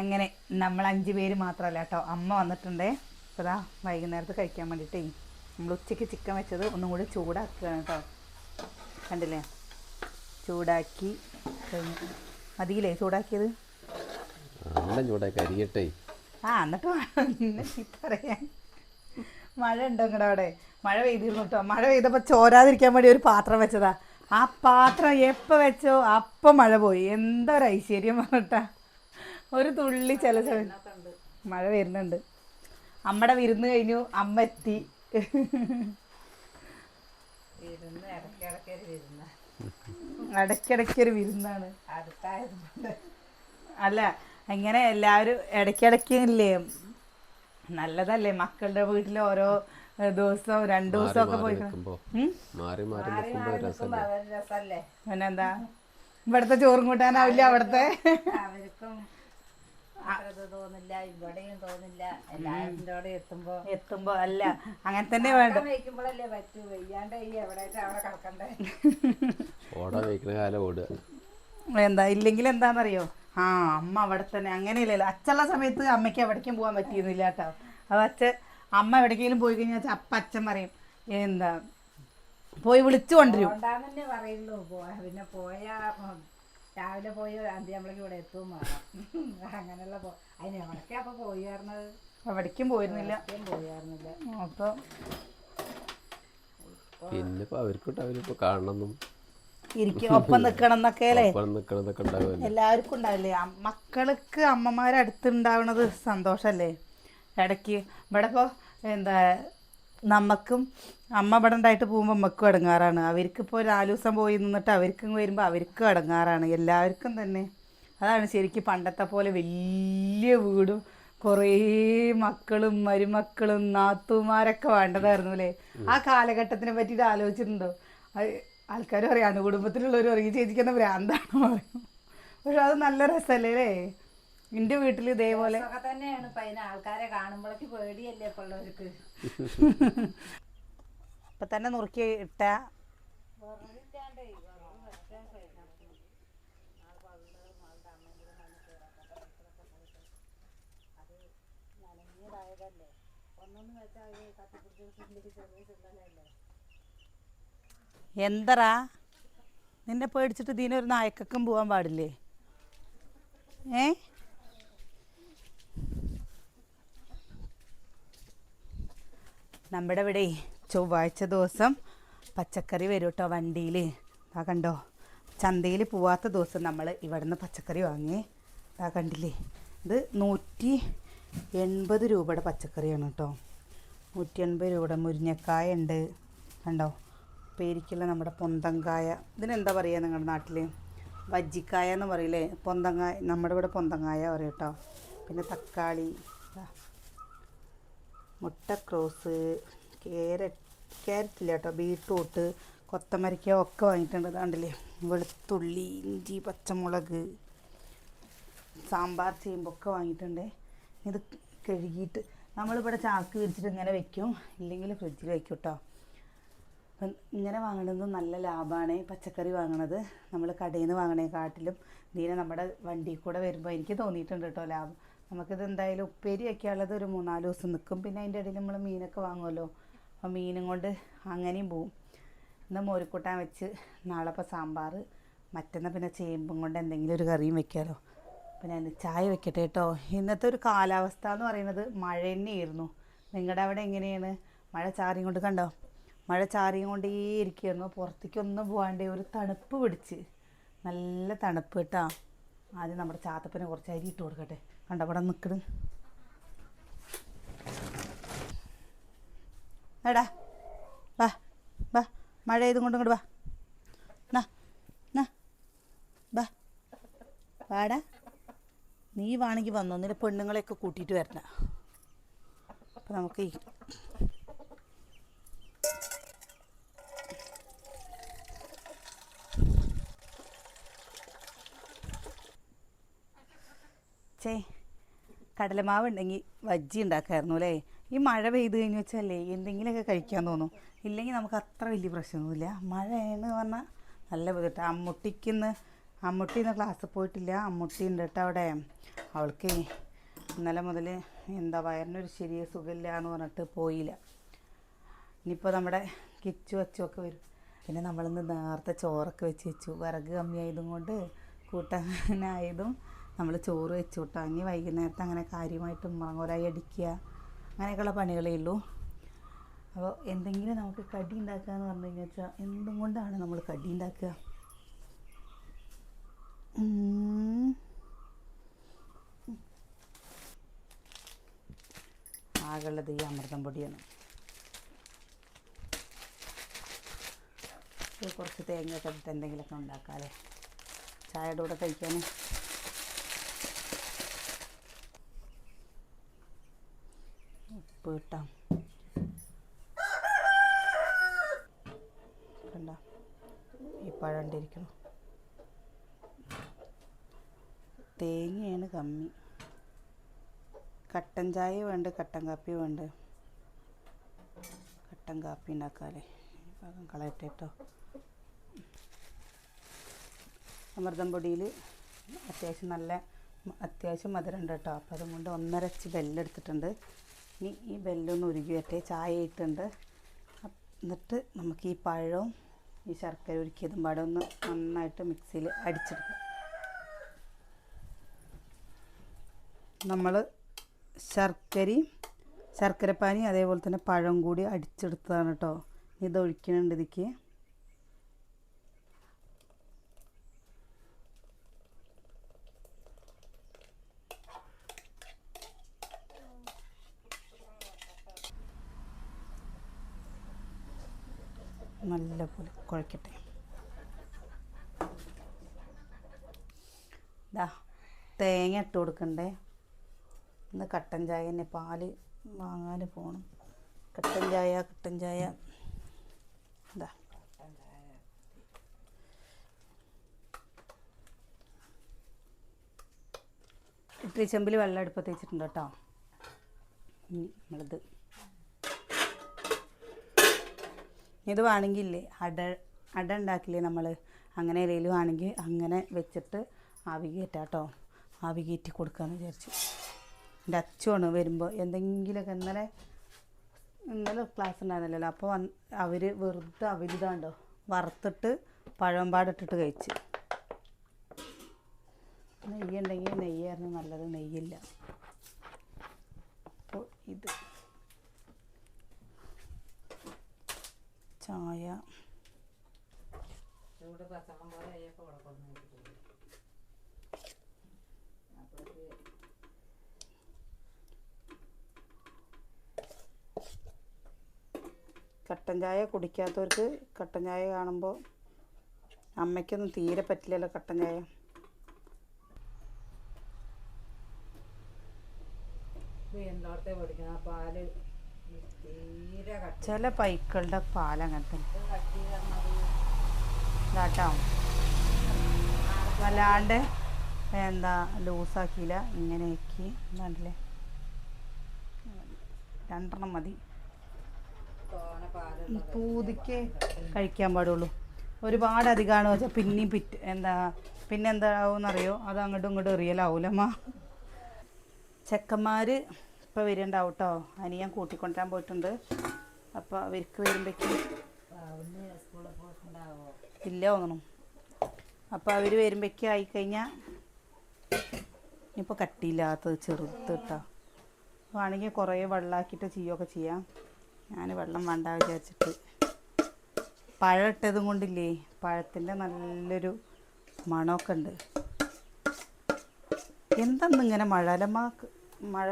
അങ്ങനെ നമ്മൾ അഞ്ച് പേര് മാത്രമല്ല കേട്ടോ. അമ്മ വന്നിട്ടുണ്ട്. അപ്പോൾ ഇതാ വൈകുന്നേരത്ത് കഴിക്കാൻ വേണ്ടിയിട്ടേ നമ്മൾ ഉച്ചയ്ക്ക് ചിക്കൻ വെച്ചത് ഒന്നും കൂടി ചൂടാക്കുകയാണ് കേട്ടോ. കണ്ടില്ലേ? ചൂടാക്കി കഴിഞ്ഞു. മതിയില്ലേ ചൂടാക്കിയത്? ചൂടാക്കി അരിയട്ടെ. ആ എന്നിട്ട് പറയാൻ. മഴ ഉണ്ടോ നിങ്ങളുടെ അവിടെ? മഴ പെയ്തിരുന്നു കേട്ടോ. മഴ പെയ്തപ്പോൾ ചോരാതിരിക്കാൻ വേണ്ടി ഒരു പാത്രം വെച്ചതാ. ആ പാത്രം എപ്പോൾ വെച്ചോ അപ്പം മഴ പോയി. എന്തൊരു ഒരു ഐശ്വര്യം പറഞ്ഞിട്ടാ ഒരു തുള്ളി ചില സമയത്ത് മഴ വരുന്നുണ്ട്. അമ്മയുടെ വിരുന്ന് കഴിഞ്ഞു. അമ്മ എത്തി. ഇടയ്ക്കിടയ്ക്കൊരു വിരുന്ന്. വിരുന്നാണ്. അല്ല ഇങ്ങനെ എല്ലാവരും ഇടയ്ക്കിടയ്ക്ക് ഇല്ലേ നല്ലതല്ലേ? മക്കളുടെ വീട്ടിൽ ഓരോ ദിവസവും രണ്ടു ദിവസം ഒക്കെ പോയി പിന്നെന്താ? ഇവിടുത്തെ ചോറും കൂട്ടാനാവില്ല അവിടുത്തെ? അവർക്കും തോന്നില്ല ഇവിടെയും തോന്നില്ല. എല്ലാവരുടെ എത്തുമ്പോ എത്തുമ്പോ അല്ല അങ്ങനെ തന്നെ വേണ്ട. വയ്ക്കുമ്പോഴല്ലേ പറ്റൂ. വെയ്യാണ്ട് ഈ എവിടെയായിട്ട് അവിടെ കിടക്കണ്ടേ? ഓടാൻ വയ്ക്കുന്ന കാലം ഓടുക. എന്താ ഇല്ലെങ്കിൽ എന്താണെന്നറിയോ ആ അമ്മ അവിടെ തന്നെ. അങ്ങനെയല്ലല്ലോ. അച്ഛനുള്ള സമയത്ത് അമ്മയ്ക്ക് എവിടേക്കും പോകാൻ പറ്റിയിരുന്നില്ല കേട്ടോ. അത് അച്ഛൻ അമ്മ എവിടേക്കെങ്കിലും പോയി കഴിഞ്ഞാൽ അപ്പ അച്ഛൻ പറയും എന്താ പോയി വിളിച്ചു കൊണ്ടുവരും. പിന്നെ പോയാ രാവിലെ പോയി അന്ത്യാമ്പളേക്ക് ഇവിടെ എത്തും വേണം. അങ്ങനെയുള്ള പോ അതിന് എവിടേക്കാ അപ്പൊ പോയായിരുന്നത് എവിടേക്കും പോയിരുന്നില്ല. പോയിരുന്നില്ല അപ്പൊ പിന്നെ ഇപ്പൊ അവരിപ്പോ കാണണമെന്നും. ഇരിക്കും. ഒപ്പം നിൽക്കണം എന്നൊക്കെ അല്ലേ? എല്ലാവർക്കും ഉണ്ടാവില്ലേ? മക്കൾക്ക് അമ്മമാരടുത്തുണ്ടാവണത് സന്തോഷല്ലേ? സന്തോഷമല്ലേ ഇടയ്ക്ക് ഇവിടെ ഇപ്പോൾ എന്താ നമുക്കും അമ്മ ഇവിടെ ഉണ്ടായിട്ട് പോകുമ്പോൾ നമുക്കും അടങ്ങാറാണ്. അവർക്കിപ്പോൾ നാല് ദിവസം പോയി നിന്നിട്ട് അവർക്കും വരുമ്പോൾ അവർക്കും അടങ്ങാറാണ്. എല്ലാവർക്കും തന്നെ. അതാണ് ശരിക്കും പണ്ടത്തെ പോലെ വലിയ വീടും കുറേ മക്കളും മരുമക്കളും നാത്തുമാരൊക്കെ വേണ്ടതായിരുന്നു അല്ലേ? ആ കാലഘട്ടത്തിനെ പറ്റിയിട്ട് ആലോചിച്ചിട്ടുണ്ടോ? ആൾക്കാർ പറയാണ് കുടുംബത്തിലുള്ളവർ ഇറങ്ങി ചേച്ചിക്കുന്ന ഭ്രാന്താണ് പറയും. പക്ഷെ അത് നല്ല രസമല്ലേ അല്ലേ? എന്റെ വീട്ടിൽ ഇതേപോലെ. തന്നെയാണ് ഇപ്പൊ അതിന് ആൾക്കാരെ കാണുമ്പോഴേക്ക് പേടിയല്ലേ ഇപ്പൊ ഉള്ളവർക്ക്? ഇപ്പം തന്നെ നുറുക്കി ഇട്ട എന്തറാ? നിന്നെ പേടിച്ചിട്ട് ഇതിനൊരു നായക്കും പോവാൻ പാടില്ലേ? ഏ? നമ്മുടെ ഇവിടെ ചൊവ്വാഴ്ച ദിവസം പച്ചക്കറി വരും കേട്ടോ വണ്ടിയിൽ ആ കണ്ടോ? ചന്തയിൽ പോവാത്ത ദിവസം നമ്മൾ ഇവിടുന്ന് പച്ചക്കറി വാങ്ങി. ആ കണ്ടില്ലേ? ഇത് നൂറ്റി എൺപത് രൂപയുടെ പച്ചക്കറിയാണ് കേട്ടോ. നൂറ്റി എൺപത് രൂപയുടെ മുരിങ്ങക്കായ ഉണ്ട്. കണ്ടോ? പേരിക്കുള്ള നമ്മുടെ പൊന്തങ്കായ. ഇതിനെന്താ പറയുക നിങ്ങളുടെ നാട്ടിൽ വജ്ജിക്കായ എന്ന് പറയില്ലേ? പൊന്തങ്ങായ നമ്മുടെ ഇവിടെ പൊന്തങ്കായ പറയും കേട്ടോ. പിന്നെ തക്കാളി മുട്ടക്രോസ് ക്യാരറ്റ് ക്യാരറ്റ് ഇല്ല കേട്ടോ ബീട്രൂട്ട് കൊത്തമരയ്ക്ക ഒക്കെ വാങ്ങിയിട്ടുണ്ട് കണ്ടില്ലേ വെളുത്തുള്ളി ഇഞ്ചി പച്ചമുളക് സാമ്പാർ ചെയ്യുമ്പൊക്കെ വാങ്ങിയിട്ടുണ്ട്. ഇത് കഴുകിയിട്ട് നമ്മളിവിടെ ചാക്ക് വിരിച്ചിട്ട് ഇങ്ങനെ വെക്കും. ഇല്ലെങ്കിൽ ഫ്രിഡ്ജിൽ വെക്കും കേട്ടോ അപ്പം ഇങ്ങനെ വാങ്ങണത് നല്ല ലാഭമാണ് പച്ചക്കറി വാങ്ങണത് നമ്മൾ കടയിൽ നിന്ന് വാങ്ങണേക്കാട്ടിലും. ഇതിനെ നമ്മുടെ വണ്ടിയിൽ കൂടെ വരുമ്പോൾ എനിക്ക് തോന്നിയിട്ടുണ്ട് കേട്ടോ ലാഭം. നമുക്കിത് എന്തായാലും ഉപ്പേരി ഉള്ളത് ഒരു മൂന്നാൽ ദിവസം നിൽക്കും പിന്നെ അതിന്റെ ഇടയിൽ നമ്മൾ മീനൊക്കെ വാങ്ങുമല്ലോ. അപ്പോൾ മീനും കൊണ്ട് അങ്ങനെയും പോവും. ഇന്ന് മോരിക്കൂട്ടാൻ വെച്ച് നാളെ ഇപ്പോൾ സാമ്പാർ. മറ്റന്നാൾ പിന്നെ ചേമ്പും കൊണ്ട് എന്തെങ്കിലും ഒരു കറിയും വെക്കാമല്ലോ അപ്പോൾ ഞാൻ ചായ വെക്കട്ടെ കേട്ടോ. ഇന്നത്തെ ഒരു കാലാവസ്ഥ എന്ന് പറയുന്നത് മഴ തന്നെയായിരുന്നു. നിങ്ങളുടെ അവിടെ എങ്ങനെയാണ്? മഴ ചാറിയും കൊണ്ട് കണ്ടോ? മഴ ചാറിയും കൊണ്ടേ ഇരിക്കുകയായിരുന്നു. പുറത്തേക്കൊന്നും പോകാണ്ട് ഒരു തണുപ്പ് പിടിച്ച്. നല്ല തണുപ്പ് കേട്ടോ. ആദ്യം നമ്മുടെ ചാത്തപ്പനെ കുറച്ച് അരി ഇട്ട് കൊടുക്കട്ടെ. കണ്ടോ അവിടെ നിൽക്കണ് എടാ വാ വാ മഴ ചെയ്തും കൊണ്ട് വാ. നാ നാ വാ. വാടാ. നീ വേണമെങ്കിൽ വന്നോ നിന്റെ പെണ്ണുങ്ങളെയൊക്കെ കൂട്ടിയിട്ട് വരണം. അപ്പം നമുക്ക് ഈ ചേ കടലമാവ് ഉണ്ടെങ്കിൽ വജ്ജി ഉണ്ടാക്കായിരുന്നു അല്ലേ? ഈ മഴ പെയ്ത് കഴിഞ്ഞ് വെച്ചല്ലേ എന്തെങ്കിലുമൊക്കെ കഴിക്കാൻ തോന്നും. ഇല്ലെങ്കിൽ നമുക്ക് അത്ര വലിയ പ്രശ്നമൊന്നുമില്ല. മഴ എന്ന് പറഞ്ഞാൽ നല്ല ബുദ്ധിട്ട് അമ്മുട്ടിക്കുന്ന് അമ്മുട്ടി ഇന്ന് ക്ലാസ്സിൽ പോയിട്ടില്ല. അമ്മുട്ടി ഉണ്ട് കേട്ടോ അവിടെ. അവൾക്ക് ഇന്നലെ മുതൽ എന്താ വയറിനൊരു ശരിയ സുഖമില്ല എന്ന് പറഞ്ഞിട്ട് പോയില്ല. ഇനിയിപ്പോൾ നമ്മുടെ കിച്ചു അച്ചുമൊക്കെ വരും. പിന്നെ നമ്മളിന്ന് നേരത്തെ ചോറൊക്കെ വെച്ച് വെച്ചു. വിറക് കമ്മിയായതും കൊണ്ട് കൂട്ടാനായതും നമ്മൾ ചോറ് വെച്ചു ഇനി വൈകുന്നേരത്തെ അങ്ങനെ കാര്യമായിട്ട് മുളകുരായി അടിക്കുക. അങ്ങനെയൊക്കെയുള്ള പണികളേ ഉള്ളൂ. അപ്പോൾ എന്തെങ്കിലും നമുക്ക് കടി ഉണ്ടാക്കുക എന്ന് പറഞ്ഞു കഴിഞ്ഞാൽ വെച്ചാൽ എന്തും കൊണ്ടാണ് നമ്മൾ കടി ഉണ്ടാക്കുക. ആകെയുള്ളത് ഈ അമൃതം പൊടിയാണ്. കുറച്ച് തേങ്ങയൊക്കെ ഇട്ടിട്ട് എന്തെങ്കിലുമൊക്കെ ഉണ്ടാക്കാമല്ലേ ചായയുടെ കൂടെ കഴിക്കാൻ ഉപ്പ് കേട്ടോ കണ്ട? ഈ പഴണ്ടിരിക്കണം തേങ്ങയാണ് കമ്മി. കട്ടൻ ചായ വേണ്ട കട്ടൻ കാപ്പി വേണ്ട. കട്ടൻ കാപ്പി ഉണ്ടാക്കാല്ലേ? പാകം കളയട്ടെ കേട്ടോ. അമൃതം പൊടിയിൽ അത്യാവശ്യം നല്ല അത്യാവശ്യം മധുരം ഉണ്ട് കേട്ടോ അപ്പോൾ അതുകൊണ്ട് ഒന്നരച്ച് ബെല്ലെടുത്തിട്ടുണ്ട്. ഇനി ഈ ബെല്ലൊന്ന് ഉരുകി വരട്ടെ. ചായ ഇട്ടുണ്ട് എന്നിട്ട് നമുക്ക് ഈ പഴവും ഈ ശർക്കര ഉരുക്കിയതും പാടെ ഒന്ന് നന്നായിട്ട് മിക്സിയിൽ അടിച്ചെടുക്കാം. നമ്മൾ ശർക്കരയും ശർക്കരപ്പാനി അതേപോലെ തന്നെ പഴം കൂടി അടിച്ചെടുത്തതാണ് കേട്ടോ ഇത് ഒഴിക്കുന്നുണ്ട് ഇതിക്ക്. കുഴക്കട്ടെ ദാ തേങ്ങ ഇട്ട് കൊടുക്കണ്ടേ. ഇന്ന് കട്ടൻ ചായ തന്നെ പാൽ വാങ്ങാൻ പോകണം കട്ടൻ ചായ കട്ടൻ ചായ. ഇതാ ഇഡ്ഡലി ചെമ്പിൽ വെള്ളം അടുപ്പത്ത് വെച്ചിട്ടുണ്ട് കേട്ടോ. നമ്മളിത് ഇത് വേണമെങ്കിൽ ഇല്ലേ അട അട ഉണ്ടാക്കില്ലേ നമ്മൾ അങ്ങനെ ഇലയിൽ വേണമെങ്കിൽ അങ്ങനെ വെച്ചിട്ട് ആവി കയറ്റാം കേട്ടോ ആവി കയറ്റി കൊടുക്കാമെന്ന് വിചാരിച്ചു. എന്റെ അച്ഛനാണ് വരുമ്പോൾ എന്തെങ്കിലുമൊക്കെ ഇന്നലെ ഇന്നലെ ക്ലാസ് ഉണ്ടായിരുന്നില്ലല്ലോ അപ്പോൾ വന്ന് അവർ വെറുതെ അവരിതാണ്ടോ വറുത്തിട്ട് പഴമ്പാടിട്ടിട്ട് കഴിച്ച്. നെയ്യുണ്ടെങ്കിൽ നെയ്യായിരുന്നു. നല്ലത് നെയ്യില്ല. അപ്പോൾ ഇത്. ചായ. കട്ടൻ ചായ കുടിക്കാത്തവർക്ക് കട്ടൻ ചായ കാണുമ്പോൾ അമ്മയ്ക്കൊന്നും തീരെ പറ്റില്ലല്ലോ കട്ടൻ ചായ. എന്താ പാൽ ചില പൈക്കളുടെ പാലങ്ങനത്തെ വല്ലാണ്ട് എന്താ ലൂസാക്കിയില്ല ഇങ്ങനെയൊക്കെ ആക്കി. എന്താണ്ടല്ലേ രണ്ടെണ്ണം മതി. പൂതിക്ക് കഴിക്കാൻ പാടുള്ളൂ. ഒരുപാട് അധികമാണ് വെച്ചാൽ പിന്നെയും പിറ്റ് എന്താ പിന്നെന്താവും എന്നറിയോ അത് അങ്ങോട്ടും ഇങ്ങോട്ടും എറിയലാവൂലമ്മ. ചെക്കന്മാർ ഇപ്പോൾ വരുന്നുണ്ടാവും കേട്ടോ അനിയൻ കൂട്ടിക്കൊണ്ടുവരാൻ പോയിട്ടുണ്ട്. അപ്പോൾ അവർക്ക് വരുമ്പോഴേക്കും ഇല്ല തോന്നണം അപ്പോൾ അവർ വരുമ്പോഴേക്കും ആയിക്കഴിഞ്ഞാൽ ഇനിയിപ്പോൾ കട്ടിയില്ലാത്തത് ചെറുത് കേട്ടോ വേണമെങ്കിൽ കുറേ വെള്ളമാക്കിയിട്ട് ചെയ്യുകയൊക്കെ ചെയ്യാം. ഞാൻ വെള്ളം വേണ്ട വിചാരിച്ചിട്ട്. പഴം ഇട്ടതും കൊണ്ടില്ലേ? പഴത്തിന്റെ നല്ലൊരു മണമൊക്കെ ഉണ്ട്. എന്തെന്നിങ്ങനെ മഴ അല്ല മഴ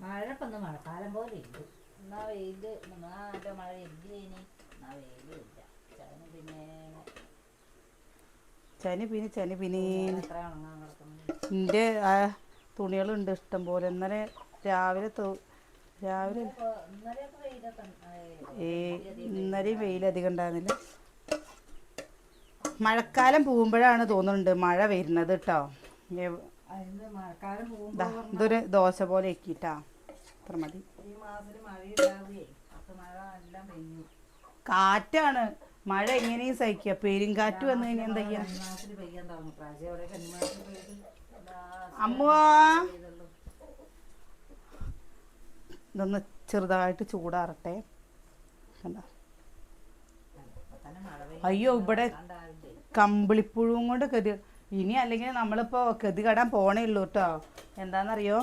മഴ ഇപ്പം ഒന്ന് മഴക്കാലം പോലെ ഇല്ല. എന്നാ വെയിൽ. നല്ല മഴ ഇല്ലേനി എന്നാ വെയിലും ഇല്ല. ചതിന് പിന്നെ ചനി പിന്നെ ചനി പിന്നെ. എത്ര ഉണങ്ങാൻ കിടക്കുന്നു. എന്റെ ആ തുണികളുണ്ട് ഇഷ്ടം പോലെ. ഇന്നലെ രാവിലെ തൊ- രാവിലെ ഇപ്പൊ ഇന്നലെയൊക്കെ വെയിലൊക്കെ ഉണ്ട്. ഏ ഇന്നലെയും വെയിലധികം ഉണ്ടായിരുന്നില്ല മഴക്കാലം പോകുമ്പോഴാണ് തോന്നുന്നുണ്ട് മഴ വരുന്നത് കേട്ടോ ഇതൊരു ദോശ പോലെ ആക്കിയിട്ടാ. അത്ര മതി. കാറ്റാണ്. മഴ എങ്ങനെയും സഹിക്കുക. പെരുങ്കാറ്റ് വന്നു കഴിഞ്ഞാൽ എന്താ ചെയ്യാ? അമ്മ ഇതൊന്ന് ചെറുതായിട്ട് ചൂടാറട്ടെ. കണ്ടോ? അയ്യോ ഇവിടെ കമ്പിളിപ്പുഴുവും കൊണ്ട് കതി ഇനി അല്ലെങ്കിൽ നമ്മളിപ്പോൾ കതി കടാൻ പോണേ ഉള്ളൂ കേട്ടോ എന്താണെന്നറിയോ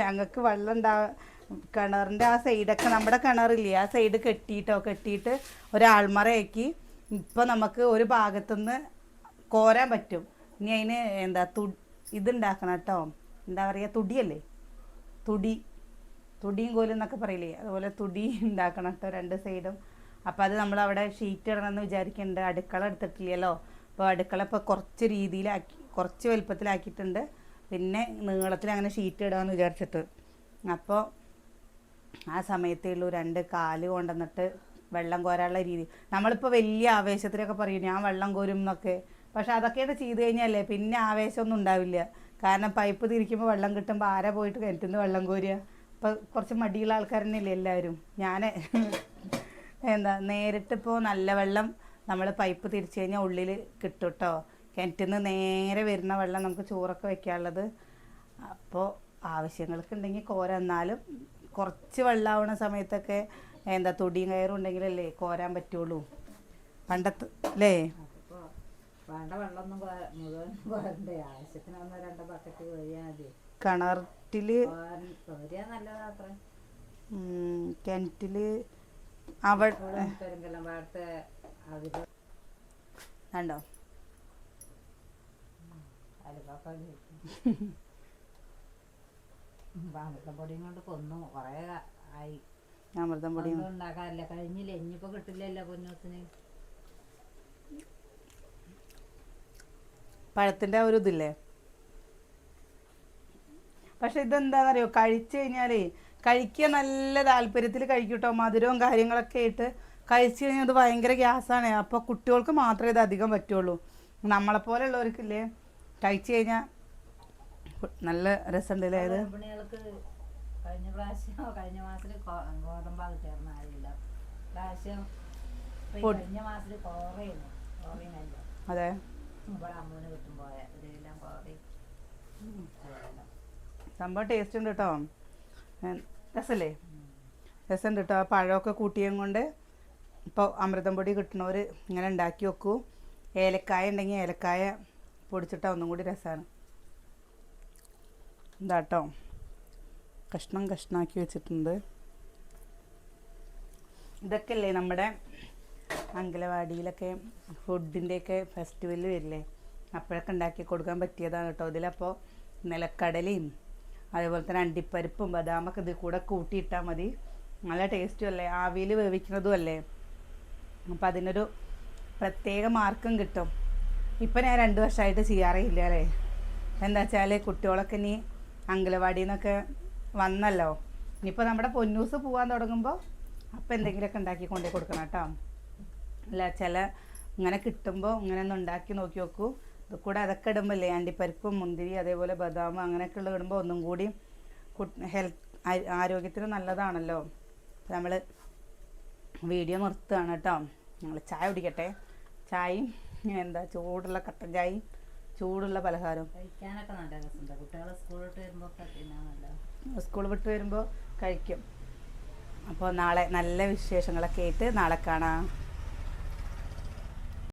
ഞങ്ങൾക്ക് വെള്ളം ഉണ്ടാ കിണറിന്റെ ആ സൈഡൊക്കെ നമ്മുടെ കിണറില്ലേ ആ സൈഡ് കെട്ടിയിട്ടോ കെട്ടിയിട്ട് ഒരാൾമറയാക്കി ഇപ്പം നമുക്ക് ഒരു ഭാഗത്തുനിന്ന് കോരാൻ പറ്റും. ഇനി അതിന് എന്താ തു ഇതുണ്ടാക്കണം കേട്ടോ എന്താ പറയുക തുടിയല്ലേ? തുടി തുടിയും കോലും എന്നൊക്കെ പറയില്ലേ? അതുപോലെ തുടി ഉണ്ടാക്കണം കേട്ടോ രണ്ട് സൈഡും അപ്പോൾ അത് നമ്മൾ അവിടെ ഷീറ്റ് ഇടണമെന്ന് വിചാരിക്കുന്നുണ്ട് അടുക്കള എടുത്തിട്ടില്ലല്ലോ. അപ്പോൾ അടുക്കള ഇപ്പോൾ കുറച്ച് രീതിയിലാക്കി കുറച്ച് വലുപ്പത്തിലാക്കിയിട്ടുണ്ട്. പിന്നെ നീളത്തിൽ അങ്ങനെ ഷീറ്റ് ഇടാമെന്ന് വിചാരിച്ചിട്ട്. അപ്പോൾ ആ സമയത്തേ ഉള്ളൂ രണ്ട് കാൽ കൊണ്ടുവന്നിട്ട് വെള്ളം കോരാനുള്ള രീതി. നമ്മളിപ്പോൾ വലിയ ആവേശത്തിലൊക്കെ പറയും ഞാൻ വെള്ളം കോരും എന്നൊക്കെ. പക്ഷെ അതൊക്കെയാണ് ചെയ്ത് കഴിഞ്ഞാലേ പിന്നെ ആവേശമൊന്നും ഉണ്ടാവില്ല. കാരണം പൈപ്പ് തിരിക്കുമ്പോൾ വെള്ളം കിട്ടുമ്പോൾ ആരെ പോയിട്ട് കിണറ്റിൽ നിന്ന് വെള്ളം കോരുക? ഇപ്പം കുറച്ച് മടിയുള്ള ആൾക്കാർ തന്നെയല്ലേ എല്ലാവരും. ഞാൻ എന്താ നേരിട്ടിപ്പോൾ നല്ല വെള്ളം നമ്മൾ പൈപ്പ് തിരിച്ചു കഴിഞ്ഞാൽ ഉള്ളിൽ കിട്ടും കേട്ടോ കിണറ്റിൽ നിന്ന് നേരെ വരുന്ന വെള്ളം നമുക്ക് ചോറൊക്കെ വെക്കാനുള്ളത്. അപ്പോൾ ആവശ്യങ്ങൾക്ക് ഉണ്ടെങ്കിൽ കോര എന്നാലും കുറച്ച് വെള്ളമാവണ സമയത്തൊക്കെ എന്താ തൊടിയും കയറും ഉണ്ടെങ്കിലല്ലേ കോരാൻ പറ്റുള്ളൂ. പണ്ടത്തെ അല്ലേ കിണറ്റിൽ വേണ്ട വെള്ളമൊന്നും കോ- മുഴുവൻ കോരണ്ടേ ആവശ്യത്തിന് ഒന്നോ രണ്ടോ ബക്കറ്റ് കോരിയാൽ മതി. കിണറ്റിൽ കോരിയാ നല്ലതാ അത്ര. കിണറ്റിൽ അവിടെ കണ്ടോ? അമൃതം പൊടിയും കൊണ്ട് കൊന്നു. കൊറേ ആയി. അമൃതം പൊടി ഉണ്ടാക്കാറില്ല. കഴിഞ്ഞില്ല? ഇനിയിപ്പോ കിട്ടില്ലല്ലോ പൊന്നൂസിന്. പഴത്തിന്റെ ഒരു ഇതില്ലേ? പക്ഷെ ഇതെന്താണെന്നറിയോ കഴിച്ചു കഴിഞ്ഞാലേ കഴിക്കുക നല്ല താല്പര്യത്തിൽ കഴിക്കൂട്ടോ. മധുരവും കാര്യങ്ങളൊക്കെ ആയിട്ട് കഴിച്ചു കഴിഞ്ഞാൽ അത് ഭയങ്കര ഗ്യാസാണ്. അപ്പോൾ കുട്ടികൾക്ക് മാത്രമേ ഇത് അധികം പറ്റുള്ളൂ. നമ്മളെപ്പോലെ ഉള്ളവർക്കില്ലേ കഴിച്ചു കഴിഞ്ഞാൽ നല്ല രസമുണ്ടല്ലേ ഇത്? ഗർഭിണികൾക്ക് കഴിഞ്ഞ പ്രാവശ്യം കഴിഞ്ഞ മാസത്തിൽ ഗോ- ഗോതമ്പാ കിട്ടിയായിരുന്നു ആരില്ല പ്രാവശ്യം ഇപ്പൊ ഈ പൊടി- കഴിഞ്ഞ മാസത്തിൽ കോറയുന്നു കോറയുന്നല്ലോ അതെ. ഇവിടെ അമ്മൂന് കിട്ടും പോയ ഇതെല്ലാം കോറയും സംഭവം ടേസ്റ്റ് ഉണ്ട് കേട്ടോ. രസല്ലേ രസമുണ്ട് കേട്ടോ. ആ പഴമൊക്കെ കൂട്ടിയും കൊണ്ട് ഇപ്പോൾ അമൃതം പൊടി കിട്ടണവർ ഇങ്ങനെ ഉണ്ടാക്കി വെക്കൂ. ഏലക്കായ ഉണ്ടെങ്കിൽ ഏലക്കായ പൊടിച്ചിട്ടാൽ ഒന്നും കൂടി രസമാണ് എന്താട്ടോ കഷ്ണം കഷ്ണാക്കി വെച്ചിട്ടുണ്ട്. ഇതൊക്കെ അല്ലേ നമ്മുടെ അങ്കലവാടിയിലൊക്കെ ഫുഡിന്റെയൊക്കെ ഫെസ്റ്റിവൽ വരില്ലേ? അപ്പോഴൊക്കെ ഉണ്ടാക്കി കൊടുക്കാൻ പറ്റിയതാണ് കേട്ടോ. ഇതിലപ്പോൾ നിലക്കടലയും അതേപോലെ തന്നെ അണ്ടിപ്പരിപ്പും ബദാമൊക്കെ ഇതിൽ കൂടെ കൂട്ടിയിട്ടാൽ മതി. നല്ല ടേസ്റ്റും അല്ലേ? ആവിയിൽ വേവിക്കുന്നതും അല്ലേ? അപ്പം അതിനൊരു പ്രത്യേക മാർക്കും കിട്ടും. ഇപ്പം ഞാൻ രണ്ട് വർഷമായിട്ട് ചെയ്യാറേ ഇല്ല അല്ലേ? എന്താ വെച്ചാൽ കുട്ടികളൊക്കെ ഇനി അങ്കലവാടിയിൽ നിന്നൊക്കെ വന്നല്ലോ. ഇനിയിപ്പോൾ നമ്മുടെ പൊന്നൂസ് പോകാൻ തുടങ്ങുമ്പോൾ അപ്പം എന്തെങ്കിലുമൊക്കെ ഉണ്ടാക്കി കൊണ്ടേ കൊടുക്കണം കേട്ടോ. അല്ല ചില ഇങ്ങനെ കിട്ടുമ്പോൾ ഇങ്ങനെ ഒന്ന് ഉണ്ടാക്കി നോക്കി നോക്കൂ. ഇത് കൂടെ അതൊക്കെ ഇടുമ്പോൾ അണ്ടിപ്പരിപ്പും മുന്തിരി അതേപോലെ ബദാം അങ്ങനെയൊക്കെ ഇടുമ്പോൾ ഒന്നും കൂടി ഹെൽത്ത് ആരോഗ്യത്തിന് നല്ലതാണല്ലോ. നമ്മൾ വീഡിയോ നിർത്തുകയാണ് കേട്ടോ. ഞങ്ങൾ ചായ കുടിക്കട്ടെ. ചായയും എന്താ ചൂടുള്ള കട്ടൻ ചായയും ചൂടുള്ള ഒക്കെ സ്കൂൾ വിട്ട് വരുമ്പോൾ കഴിക്കും. അപ്പോൾ നാളെ നല്ല വിശേഷങ്ങളൊക്കെ ആയിട്ട് നാളെ കാണാം.